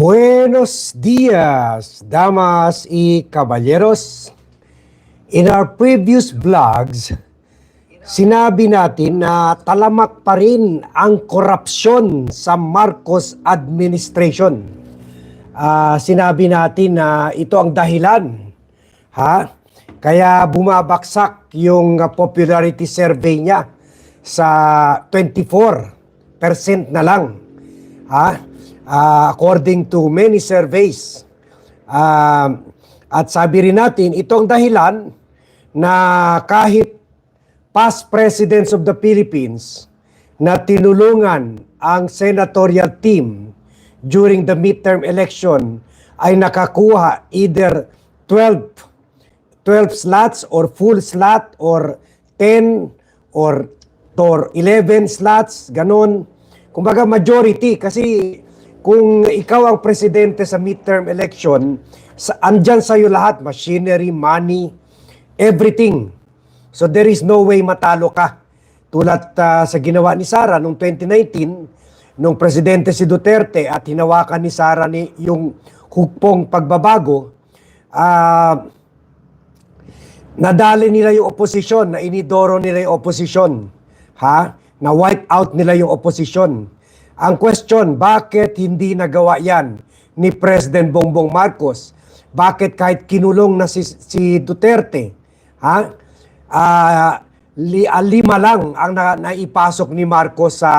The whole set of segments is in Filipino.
Buenos dias, damas y caballeros. In our previous vlogs, sinabi natin na talamak pa rin ang korupsyon sa Marcos administration. Ah, sinabi natin na ito ang dahilan. Ha? Kaya bumabaksak yung popularity survey niya sa 24% na lang. Ha? Ah, according to many surveys. Ah, at sabi rin natin, ito ang dahilan na kahit past presidents of the Philippines na tinulungan ang senatorial team during the midterm election ay nakakuha either 12 12 slots or full slot or 10 or or 11 slots, ganon. Kumbaga majority kasi kung ikaw ang presidente sa midterm election, sa, andyan sa'yo lahat, machinery, money, everything. So there is no way matalo ka. Tulad ah, sa ginawa ni Sara noong 2019, nung presidente si Duterte at hinawakan ni Sara ni yung hukpong pagbabago, ah nadali nila yung oposisyon, na inidoro nila yung oposisyon. Ha? Na wipe out nila yung oposisyon. Ang question, bakit hindi nagawa yan ni President Bongbong Marcos? Bakit kahit kinulong na si, si Duterte, ha? Ah, li, ah, lima lang ang na, naipasok ni Marcos sa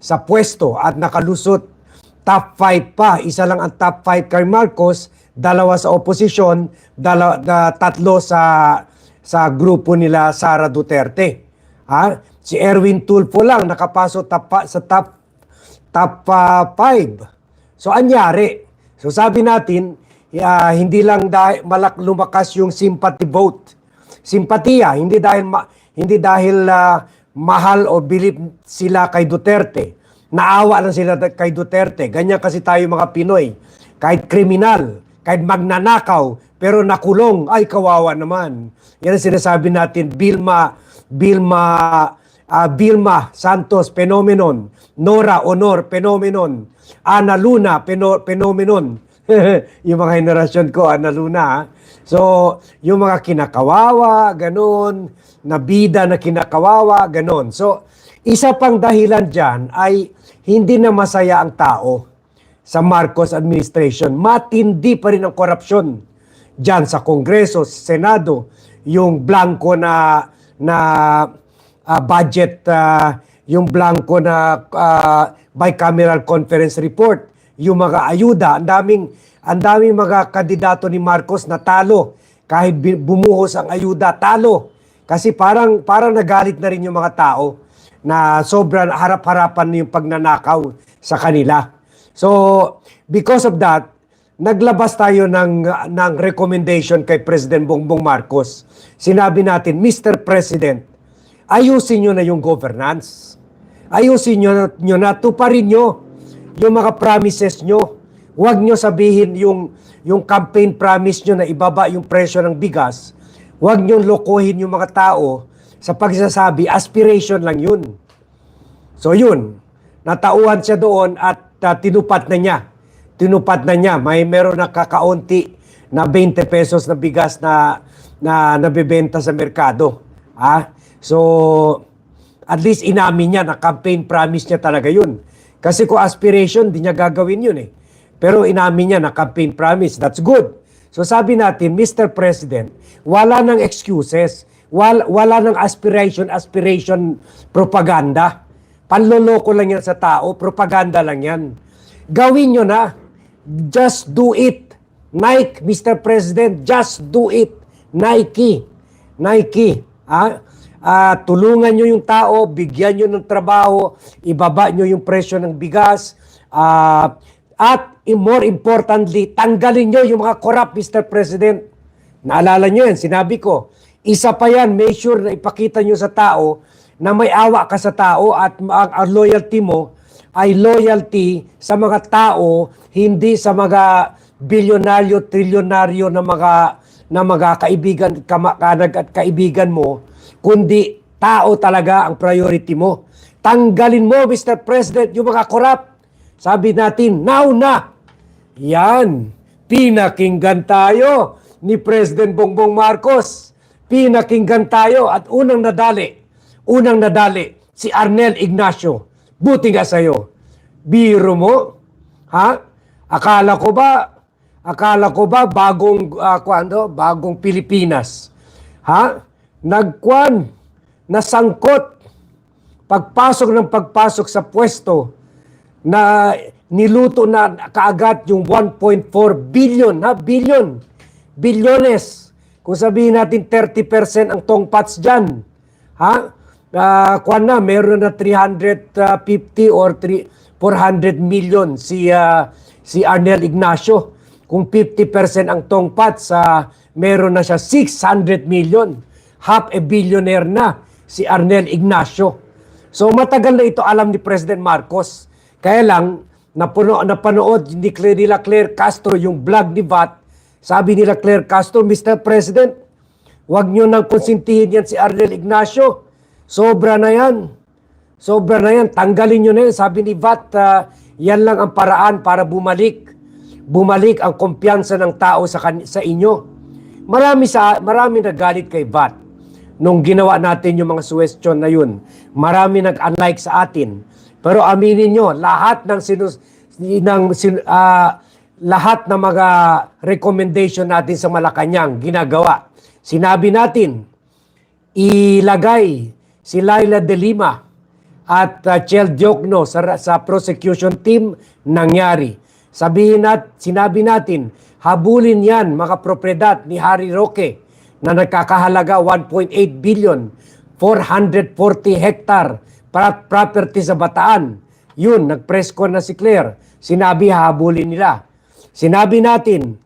sa pwesto at nakalusot top 5 pa. Isa lang ang top 5 kay Marcos, dalawa sa oposisyon, dalawa, da, tatlo sa sa grupo nila Sara Duterte. Ha? Si Erwin Tulfo lang nakapasok top, pa- sa top top 5. So anyari? So sabi natin, ah, hindi lang dahil malak lumakas yung sympathy vote. Simpatiya, hindi dahil ma- hindi dahil ah, mahal o bilib sila kay Duterte. Naawa lang sila kay Duterte. Ganyan kasi tayo mga Pinoy. Kahit kriminal, kahit magnanakaw, pero nakulong, ay kawawa naman. Yan ang sinasabi natin, Bilma, Bilma, ah, Bilma Santos, phenomenon. Nora Honor, phenomenon. Ana Luna, peno, phenomenon. yung mga henerasyon ko, Ana Luna. So, yung mga kinakawawa, ganun, nabida na kinakawawa, ganun. So, isa pang dahilan dyan ay hindi na masaya ang tao sa Marcos administration. Matindi pa rin ang korupsyon dyan sa Kongreso, sa Senado, yung blanco na na ah, budget, ah, yung blanco na ah, bicameral conference report, yung mga ayuda, ang daming ang daming mga kandidato ni Marcos na talo kahit bumuhos ang ayuda, talo. Kasi parang parang nagalit na rin yung mga tao na sobrang harap-harapan yung pagnanakaw sa kanila. So, because of that, naglabas tayo ng, ng recommendation kay President Bongbong Marcos. Sinabi natin, Mr. President, ayusin nyo na yung governance. Ayusin nyo, na- nyo na, tuparin nyo yung mga promises nyo. Huwag nyo sabihin yung, yung campaign promise nyo na ibaba yung presyo ng bigas. Huwag nyo lokohin yung mga tao sa pagsasabi, aspiration lang yun. So yun, natauhan siya doon at uh, tinupad na niya. Tinupad na niya. May meron na kakaunti na 20 pesos na bigas na na nabebenta sa merkado. Ah? So, at least inamin niya na campaign promise niya talaga yun. Kasi kung aspiration, di niya gagawin yun eh. Pero inamin niya na campaign promise. That's good. So sabi natin, Mr. President, wala nang excuses. Wala, wala nang aspiration, aspiration propaganda. Panloloko lang yan sa tao, propaganda lang yan. Gawin nyo na. Just do it. Nike, Mr. President, just do it. Nike. Nike. Ah, ah, tulungan nyo yung tao, bigyan nyo ng trabaho, ibaba nyo yung presyo ng bigas, ah, at more importantly, tanggalin nyo yung mga corrupt, Mr. President. Naalala nyo yan, sinabi ko, isa pa yan, make sure na ipakita nyo sa tao na may awa ka sa tao at ang, ang loyalty mo ay loyalty sa mga tao, hindi sa mga bilyonaryo, trilyonaryo na mga na mga kaibigan, kamakanag at kaibigan mo, kundi tao talaga ang priority mo. Tanggalin mo, Mr. President, yung mga corrupt. Sabi natin, now na! Yan. Pinakinggan tayo ni President Bongbong Marcos. Pinakinggan tayo at unang nadali, unang nadali, si Arnel Ignacio. Buti nga sa'yo. Biro mo? Ha? Akala ko ba, akala ko ba bagong, uh, ano, bagong Pilipinas? Ha? Nagkwan, nasangkot, pagpasok ng pagpasok sa pwesto, na niluto na kaagad yung 1.4 billion, ha? Billion. Bilyones. Kung sabihin natin 30% ang tongpats dyan. Ha? Uh, kuwan na, meron na 350 or 3, 400 million si, ah, si Arnel Ignacio. Kung 50% ang tongpats, uh, meron na siya 600 million. Half a billionaire na si Arnel Ignacio. So matagal na ito alam ni President Marcos. Kaya lang, napuno, napanood ni Claire, nila Claire Castro yung vlog ni VAT. Sabi nila Claire Castro, Mr. President, wag nyo nang konsintihin yan si Arnel Ignacio. Sobra na yan. Sobra na yan. Tanggalin nyo na yan. Sabi ni VAT, ah, yan lang ang paraan para bumalik. Bumalik ang kumpiyansa ng tao sa, sa inyo. Marami, sa, marami nagalit kay VAT nung ginawa natin yung mga suggestion na yun. Marami nag-unlike sa atin. Pero aminin nyo, lahat ng sinus, ng, ah, lahat ng mga recommendation natin sa Malacanang ginagawa. Sinabi natin, ilagay si Laila De Lima at uh, Chel Diokno sa, sa prosecution team nangyari. Sabihin nat, sinabi natin, habulin yan mga propriedad ni Harry Roque na nagkakahalaga 1.8 billion, 440 hectare para property sa Bataan. Yun, nag-press con na si Claire. Sinabi habulin nila. Sinabi natin,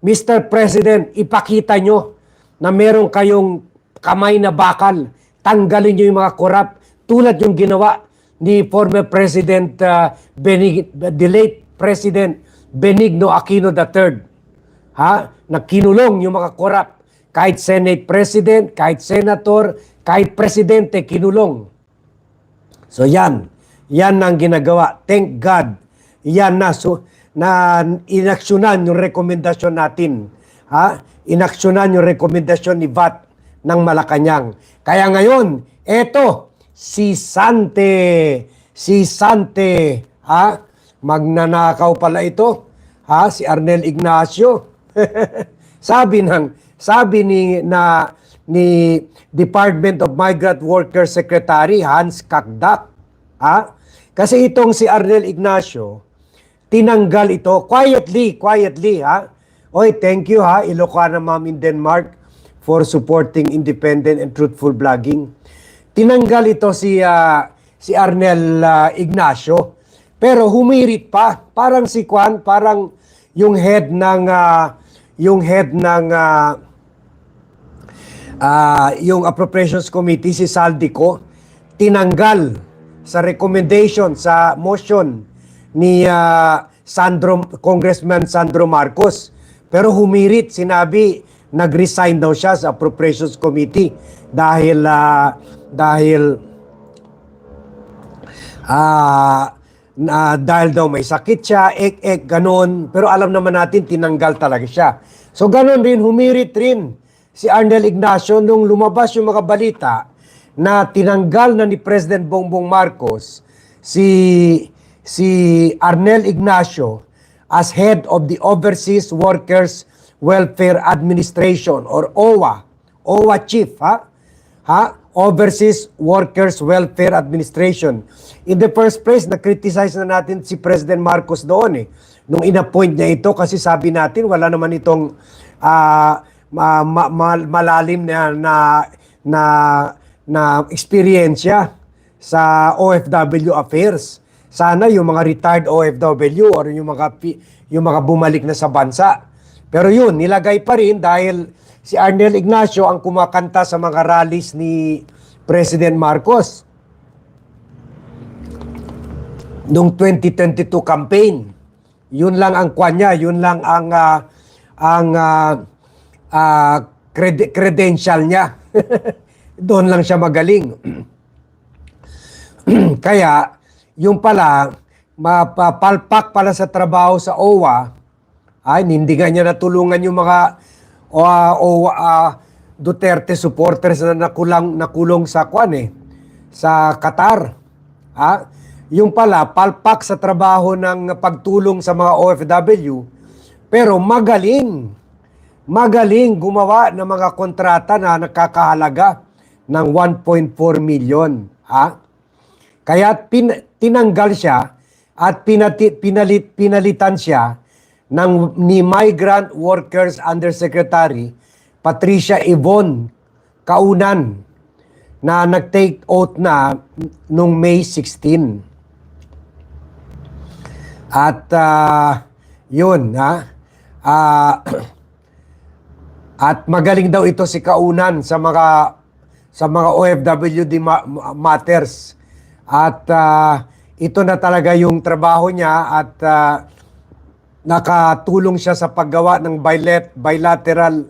Mr. President, ipakita nyo na meron kayong kamay na bakal. Tanggalin nyo yung mga korap tulad yung ginawa ni former President uh, Benig, the late President Benigno Aquino III. Ha? Nagkinulong yung mga korap. Kahit Senate President, kahit Senator, kahit Presidente, kinulong. So yan, yan ang ginagawa. Thank God. Yan na so na inaksyonan yung rekomendasyon natin. Ha? Inaksyonan yung rekomendasyon ni VAT ng Malacanang. Kaya ngayon, eto si Sante, si Sante, ha? Magnanakaw pala ito, ha? Si Arnel Ignacio. sabi ng sabi ni na ni Department of Migrant Workers Secretary Hans Kakdak, ha? Kasi itong si Arnel Ignacio, tinanggal ito quietly, quietly, ha? Oy, thank you ha, Ilocana Ma'am in Denmark for supporting independent and truthful blogging. Tinanggal ito si ah, si Arnel ah, Ignacio. Pero humirit pa, parang si Kwan, parang yung head ng ah, yung head ng ah, ah, yung Appropriations Committee, si Saldico, tinanggal sa recommendation, sa motion ni ah, Sandro, Congressman Sandro Marcos. Pero humirit, sinabi, nag-resign daw siya sa Appropriations Committee dahil ah, dahil ah na dahil daw may sakit siya, ek ek ganon. Pero alam naman natin tinanggal talaga siya. So ganon rin humirit rin si Arnel Ignacio nung lumabas yung mga balita na tinanggal na ni President Bongbong Marcos si si Arnel Ignacio as head of the Overseas Workers Welfare Administration or OWA. OWA chief, ha? Ha? Overseas Workers Welfare Administration. In the first place, na-criticize na natin si President Marcos doon eh. Nung inappoint niya ito kasi sabi natin wala naman itong ah, ma- ma- ma- malalim na na na, na eksperyensya sa OFW affairs. Sana yung mga retired OFW or yung mga yung mga bumalik na sa bansa. Pero yun, nilagay pa rin dahil si Arnel Ignacio ang kumakanta sa mga rallies ni President Marcos nung 2022 campaign. Yun lang ang kanya, yun lang ang ah, ang ah, ah, cred- credential niya. Doon lang siya magaling. Kaya, yung pala, mapapalpak pala sa trabaho sa OWA, Ay, hindi nga niya natulungan yung mga o, ah, o ah, Duterte supporters na nakulang nakulong sa kwan eh, sa Qatar. Ha? Yung pala palpak sa trabaho ng pagtulong sa mga OFW pero magaling magaling gumawa ng mga kontrata na nakakahalaga ng 1.4 million. Ha? Kaya pin, tinanggal siya at pinati, pinalit, pinalitan siya ng ni Migrant Workers Undersecretary Patricia Yvonne Kaunan na nag-take oath na nung May 16. At ah, yun, ha? Ah, at magaling daw ito si Kaunan sa mga sa mga OFWD ma- matters. At ah, ito na talaga yung trabaho niya at ah, nakatulong siya sa paggawa ng bilat- bilateral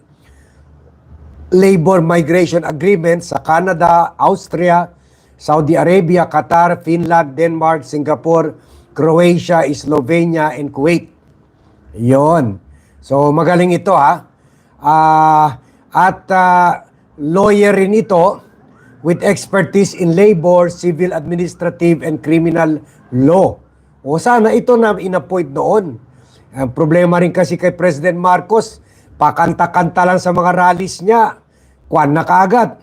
labor migration agreement sa Canada, Austria, Saudi Arabia, Qatar, Finland, Denmark, Singapore, Croatia, Slovenia, and Kuwait. Yon. So magaling ito ha. Ah, at ah, lawyer rin ito with expertise in labor, civil, administrative, and criminal law. O sana ito na inappoint noon. Ang problema rin kasi kay President Marcos, pakanta-kanta lang sa mga rallies niya. Kwan na kaagad.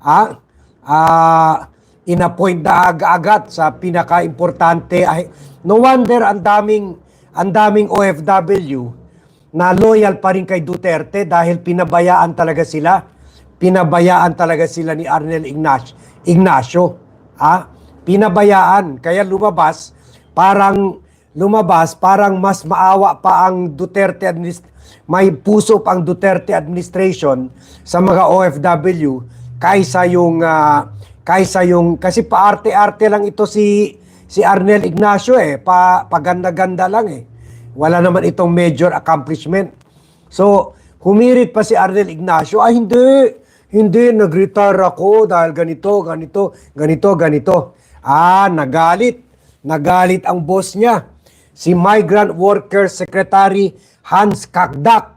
Ah, ah, inappoint na agad sa pinaka-importante. No wonder ang daming ang daming OFW na loyal pa rin kay Duterte dahil pinabayaan talaga sila. Pinabayaan talaga sila ni Arnel Ignacio. Ignacio. Ah, pinabayaan. Kaya lumabas, parang lumabas, parang mas maawa pa ang Duterte administration. May puso pa ang Duterte administration sa mga OFW kaysa yung ah, kaysa yung kasi paarte-arte lang ito si si Arnel Ignacio eh, pa paganda-ganda lang eh. Wala naman itong major accomplishment. So, humirit pa si Arnel Ignacio, ah hindi, hindi, nag-retire ako dahil ganito, ganito, ganito, ganito. Ah, nagalit. Nagalit ang boss niya, si Migrant Workers Secretary Hans Kakdak.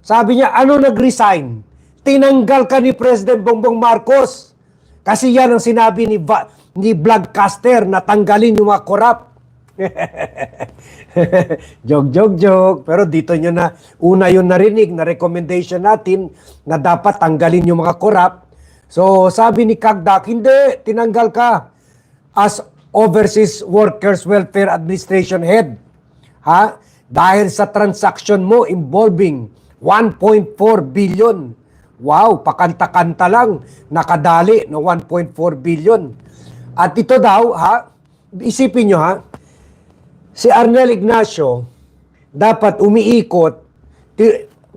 Sabi niya, ano nag-resign? Tinanggal ka ni President Bongbong Marcos. Kasi yan ang sinabi ni, ni Vlogcaster na tanggalin yung mga korap. Joke, joke, joke. Pero dito nyo na, una yung narinig na recommendation natin na dapat tanggalin yung mga korap. So, sabi ni Kagdak, hindi, tinanggal ka as Overseas Workers Welfare Administration Head. Ha? Dahil sa transaction mo involving 1.4 billion. Wow, pakanta-kanta lang, nakadali no 1.4 billion. At ito daw, ha, isipin nyo ha, si Arnel Ignacio dapat umiikot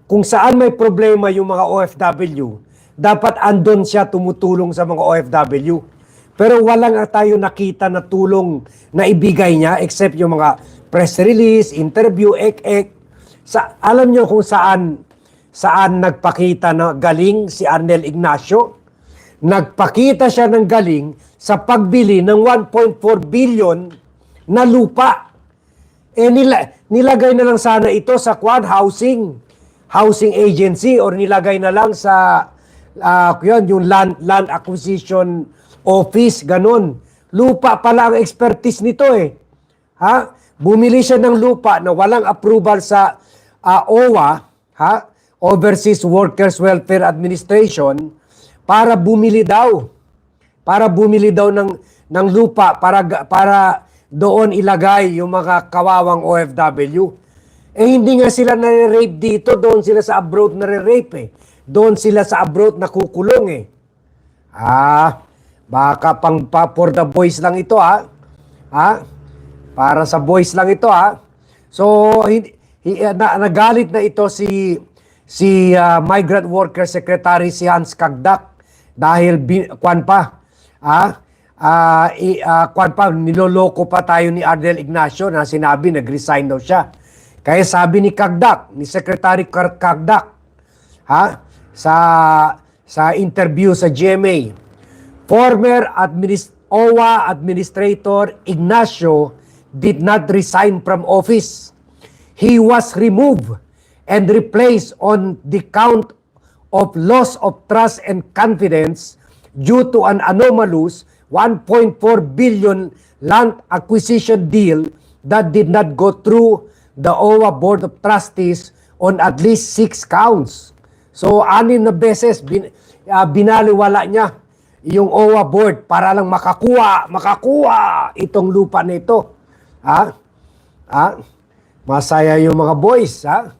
kung saan may problema yung mga OFW, dapat andon siya tumutulong sa mga OFW. Pero walang tayo nakita na tulong na ibigay niya except yung mga press release, interview, ek-ek. Sa, alam nyo kung saan saan nagpakita na galing si Arnel Ignacio? Nagpakita siya ng galing sa pagbili ng 1.4 billion na lupa. Eh nila, nilagay na lang sana ito sa quad housing, housing agency or nilagay na lang sa ah, yun, yung land, land acquisition office, ganun. Lupa pala ang expertise nito eh. Ha? Bumili siya ng lupa na walang approval sa ah, OWA, ha? Overseas Workers Welfare Administration, para bumili daw. Para bumili daw ng ng lupa para para doon ilagay yung mga kawawang OFW. Eh hindi nga sila nare-rape dito, doon sila sa abroad nare-rape eh. Doon sila sa abroad nakukulong eh. Ah, baka pang pa for the boys lang ito ha. Ha? Para sa boys lang ito ha. So hindi hi- na, nagalit na ito si si ah, Migrant Worker Secretary si Hans Kagdak dahil bin, kwan pa ha? Ah, i, ah, kwan pa niloloko pa tayo ni Ardel Ignacio na sinabi nag-resign daw siya. Kaya sabi ni Kagdak, ni Secretary Kagdak, ha? Sa sa interview sa GMA, former administ OWA Administrator Ignacio did not resign from office. he was removed and replaced on the count of loss of trust and confidence due to an anomalous 1.4 billion land acquisition deal that did not go through the OWA Board of Trustees on at least six counts. So, anin na beses bin, ah, binaliwala niya yung OWA Board para lang makakuha, makakuha itong lupa nito. Ha? Ha? Masaya yung mga boys, ha?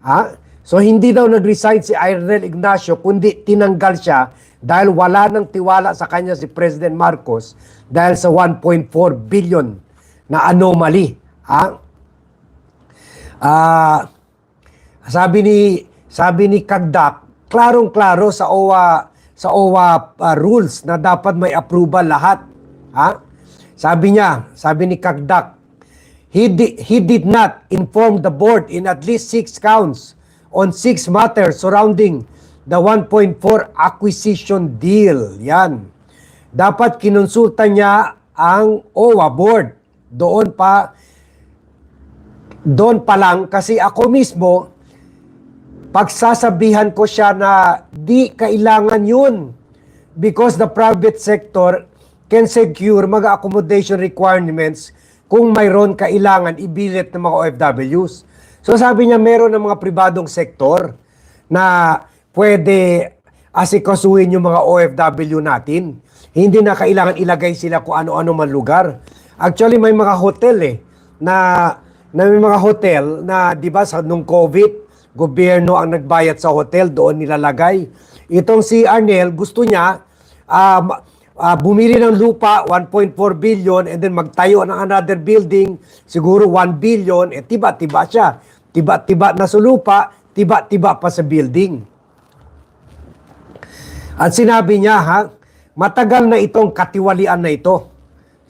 Ha? So hindi daw nag-resign si Irene Ignacio kundi tinanggal siya dahil wala nang tiwala sa kanya si President Marcos dahil sa 1.4 billion na anomaly. Ha? Ah, sabi ni sabi ni Kagdak, klarong-klaro sa OWA sa OWA ah, rules na dapat may approval lahat. Ha? Sabi niya, sabi ni Kagdak, he did, he did not inform the board in at least six counts on six matters surrounding the 1.4 acquisition deal. Yan. Dapat kinonsulta niya ang OWA board. Doon pa doon pa lang kasi ako mismo pagsasabihan ko siya na di kailangan yun because the private sector can secure mga accommodation requirements kung mayroon kailangan ibilit ng mga OFWs. So sabi niya meron ng mga pribadong sektor na pwede asikasuhin yung mga OFW natin. Hindi na kailangan ilagay sila kung ano-ano man lugar. Actually may mga hotel eh na na may mga hotel na 'di ba sa nung COVID gobyerno ang nagbayad sa hotel, doon nilalagay. Itong si Arnel, gusto niya um, uh, bumili ng lupa, 1.4 billion, and then magtayo ng another building, siguro 1 billion, eh tiba-tiba siya. Tiba-tiba na sa lupa, tiba-tiba pa sa building. At sinabi niya, ha, matagal na itong katiwalian na ito.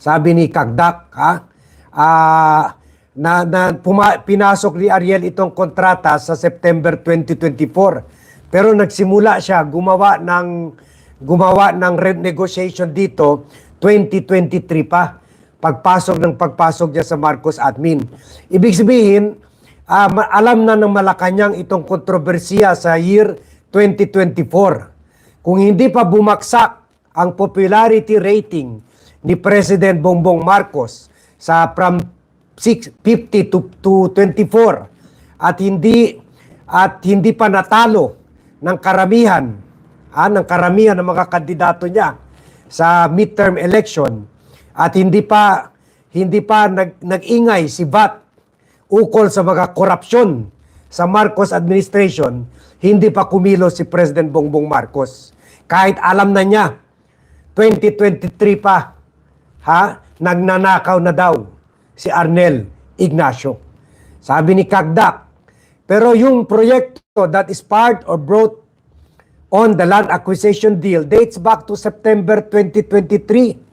Sabi ni Kagdak, ha, ah, na, na puma, pinasok ni Ariel itong kontrata sa September 2024. Pero nagsimula siya gumawa ng gumawa ng rent negotiation dito 2023 pa. Pagpasok ng pagpasok niya sa Marcos admin. Ibig sabihin, ma- alam na ng Malacanang itong kontrobersiya sa year 2024. Kung hindi pa bumaksak ang popularity rating ni President Bongbong Marcos sa from 6, 50 to, to 24 at hindi at hindi pa natalo ng karamihan ah, ng karamihan ng mga kandidato niya sa midterm election at hindi pa hindi pa nag, nag-ingay si VAT ukol sa mga korupsyon sa Marcos administration, hindi pa kumilos si President Bongbong Marcos. Kahit alam na niya, 2023 pa, ha, nagnanakaw na daw si Arnel Ignacio. Sabi ni Kagdak, pero yung proyekto that is part or brought on the land acquisition deal dates back to September 2023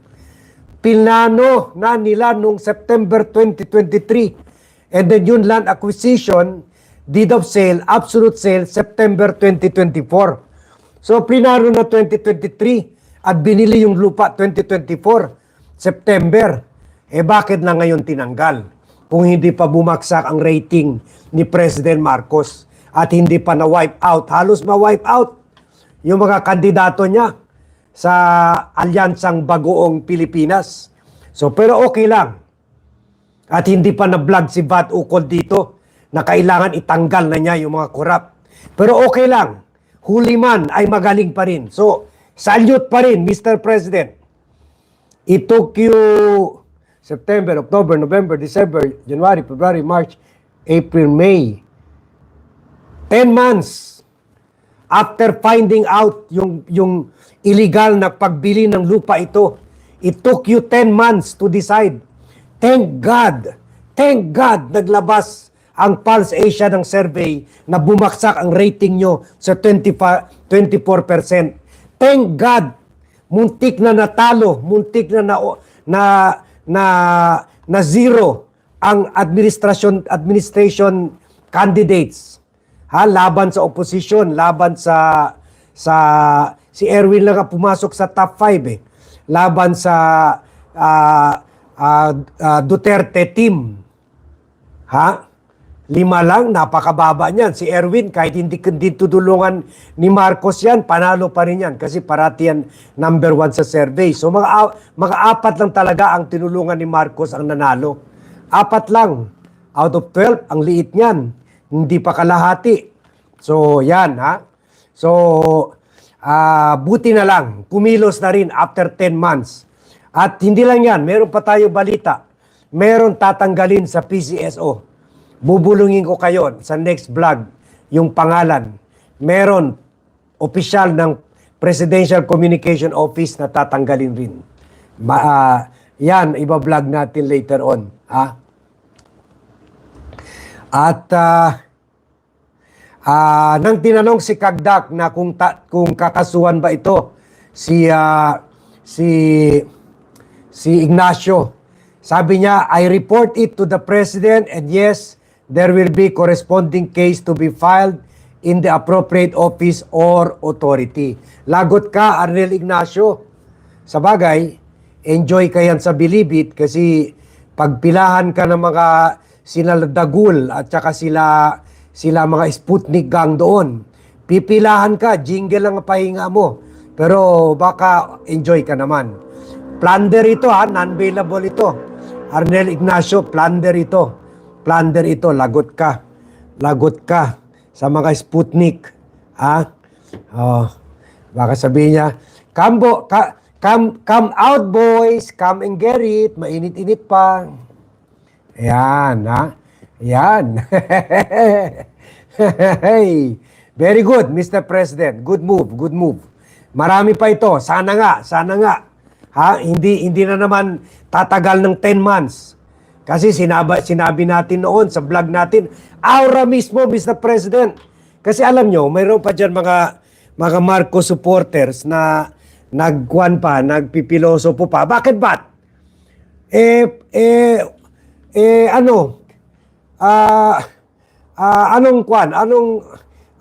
pinano na nila nung September 2023. And then yung land acquisition, deed of sale, absolute sale, September 2024. So pinano na 2023 at binili yung lupa 2024, September. Eh bakit na ngayon tinanggal? Kung hindi pa bumaksak ang rating ni President Marcos at hindi pa na-wipe out, halos ma-wipe out yung mga kandidato niya sa Alyansang Bagoong Pilipinas. So pero okay lang. At hindi pa na-vlog si Bat ukol dito na kailangan itanggal na niya yung mga korap. Pero okay lang. Huli man ay magaling pa rin. So, salute pa rin, Mr. President. It took you September, October, November, December, January, February, March, April, May. 10 months after finding out yung yung illegal na pagbili ng lupa ito, it took you 10 months to decide. Thank God, thank God naglabas ang Pulse Asia ng survey na bumaksak ang rating nyo sa 25, 24%. Thank God, muntik na natalo, muntik na na na na, na zero ang administration administration candidates ha laban sa opposition, laban sa sa si Erwin lang ang pumasok sa top 5 eh. Laban sa ah, ah, ah, Duterte team. Ha? Lima lang, napakababa niyan. Si Erwin, kahit hindi, hindi tutulungan ni Marcos yan, panalo pa rin yan. Kasi parati yan number one sa survey. So mga, mga apat lang talaga ang tinulungan ni Marcos ang nanalo. Apat lang. Out of 12, ang liit niyan. Hindi pa kalahati. So yan ha. So ah buti na lang. Kumilos na rin after 10 months. At hindi lang yan, meron pa tayo balita. Meron tatanggalin sa PCSO bubulungin ko kayo sa next vlog yung pangalan. Meron opisyal ng Presidential Communication Office na tatanggalin rin. Ma, ah, yan, iba-vlog natin later on. Ha? At ah, ah, nang tinanong si Kagdak na kung, ta, kung kakasuhan ba ito si ah, si si Ignacio. Sabi niya, I report it to the President and yes, there will be corresponding case to be filed in the appropriate office or authority. Lagot ka, Arnel Ignacio. Sa bagay, enjoy ka yan sa Bilibid kasi pagpilahan ka ng mga sila Dagul at saka sila sila mga Sputnik gang doon. Pipilahan ka, jingle lang ang pahinga mo. Pero baka enjoy ka naman. Plunder ito ha, non-bailable ito. Arnel Ignacio, plunder ito. Plunder ito, lagot ka. Lagot ka sa mga Sputnik. Ha? Oh, baka sabihin niya, come, bo, ka, come, come out boys, come and get it. Mainit-init pa. Ayan, ha? Ayan. Very good, Mr. President. Good move, good move. Marami pa ito. Sana nga, sana nga. Ha? Hindi hindi na naman tatagal ng 10 months. Kasi sinaba, sinabi natin noon sa vlog natin, aura mismo, Mr. President. Kasi alam nyo, mayroon pa dyan mga, mga Marcos supporters na nagkuhan pa, nagpipiloso po pa. Bakit ba't? Eh, eh, eh, ano, ah, ah, anong kwan, anong,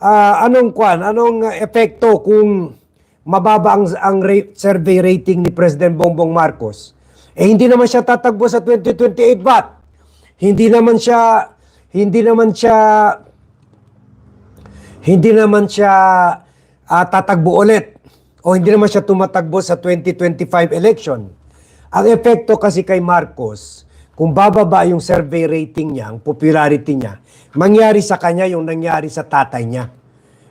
ah, anong kwan, anong epekto kung mababa ang, ang rate, survey rating ni President Bongbong Marcos? Eh, hindi naman siya tatagbo sa 2028, ba't? Hindi naman siya, hindi naman siya, hindi naman siya ah, tatagbo ulit o hindi naman siya tumatagbo sa 2025 election. Ang epekto kasi kay Marcos, kung bababa yung survey rating niya, ang popularity niya, mangyari sa kanya yung nangyari sa tatay niya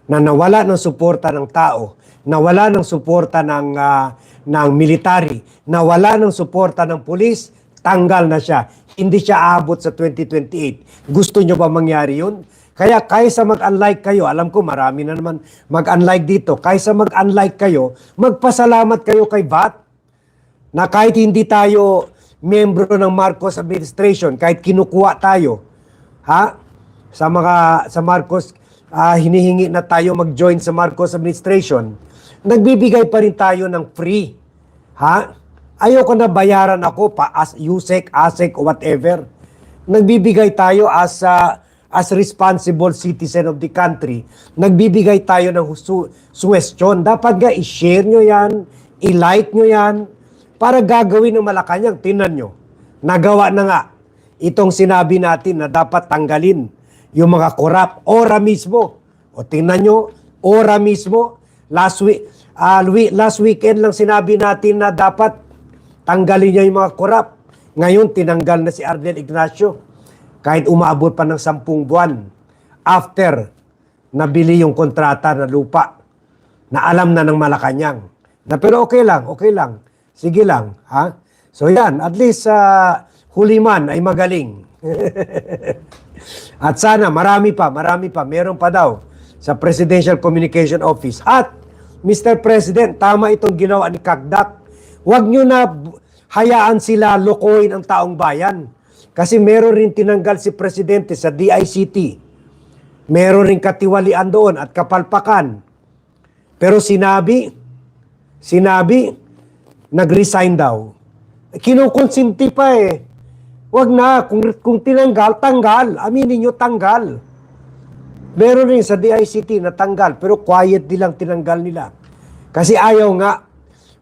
na nawala ng suporta ng tao, nawala ng suporta ng ah, ng military, nawala ng suporta ng pulis, tanggal na siya. Hindi siya aabot sa 2028. Gusto nyo ba mangyari yun? Kaya kaysa mag-unlike kayo, alam ko marami na naman mag-unlike dito, kaysa mag-unlike kayo, magpasalamat kayo kay VAT na kahit hindi tayo membro ng Marcos administration, kahit kinukuha tayo, ha? Sa mga sa Marcos ah, hinihingi na tayo mag-join sa Marcos administration, nagbibigay pa rin tayo ng free. Ha? Ayoko na bayaran ako pa as USEC, ASEC, whatever. Nagbibigay tayo as a as responsible citizen of the country, nagbibigay tayo ng su- suggestion. Dapat nga i-share nyo yan, i-like nyo yan, para gagawin ng Malacanang. Tinan nyo, nagawa na nga itong sinabi natin na dapat tanggalin yung mga korap. Ora mismo. O tingnan nyo, ora mismo. Last week, we- last weekend lang sinabi natin na dapat tanggalin niya yung mga korap. Ngayon, tinanggal na si Arnel Ignacio. Kahit umaabot pa ng sampung buwan after nabili yung kontrata na lupa na alam na ng Malacanang. Na, pero okay lang, okay lang. Sige lang. Ha? So yan, at least sa huli man ay magaling. At sana marami pa, marami pa, meron pa daw sa Presidential Communication Office. At Mr. President, tama itong ginawa ni Kagdak. Huwag nyo na hayaan sila lokohin ang taong bayan. Kasi meron rin tinanggal si Presidente sa DICT. Meron rin katiwalian doon at kapalpakan. Pero sinabi, sinabi, nag-resign daw. Kinukonsinti pa eh. Wag na, kung, kung tinanggal, tanggal. Aminin nyo, tanggal. Meron rin sa DICT na tanggal, pero quiet lang tinanggal nila. Kasi ayaw nga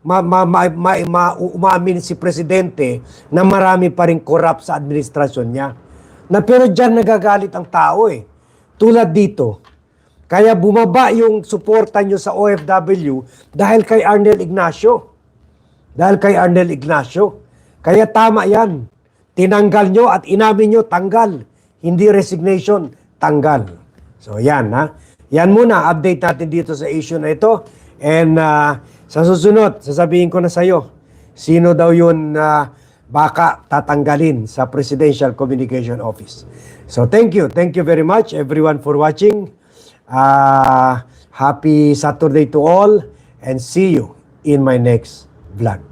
ma, ma, ma, ma, ma- umamin si Presidente na marami pa rin corrupt sa administrasyon niya. Na pero dyan nagagalit ang tao eh. Tulad dito. Kaya bumaba yung suporta nyo sa OFW dahil kay Arnel Ignacio. Dahil kay Arnel Ignacio. Kaya tama yan. Tinanggal nyo at inamin nyo, tanggal. Hindi resignation, tanggal. So yan ha. Yan muna, update natin dito sa issue na ito. And ah, sa susunod, sasabihin ko na sa'yo, sino daw yun na baka tatanggalin sa Presidential Communication Office. So thank you. Thank you very much everyone for watching. Ah, happy Saturday to all and see you in my next vlog.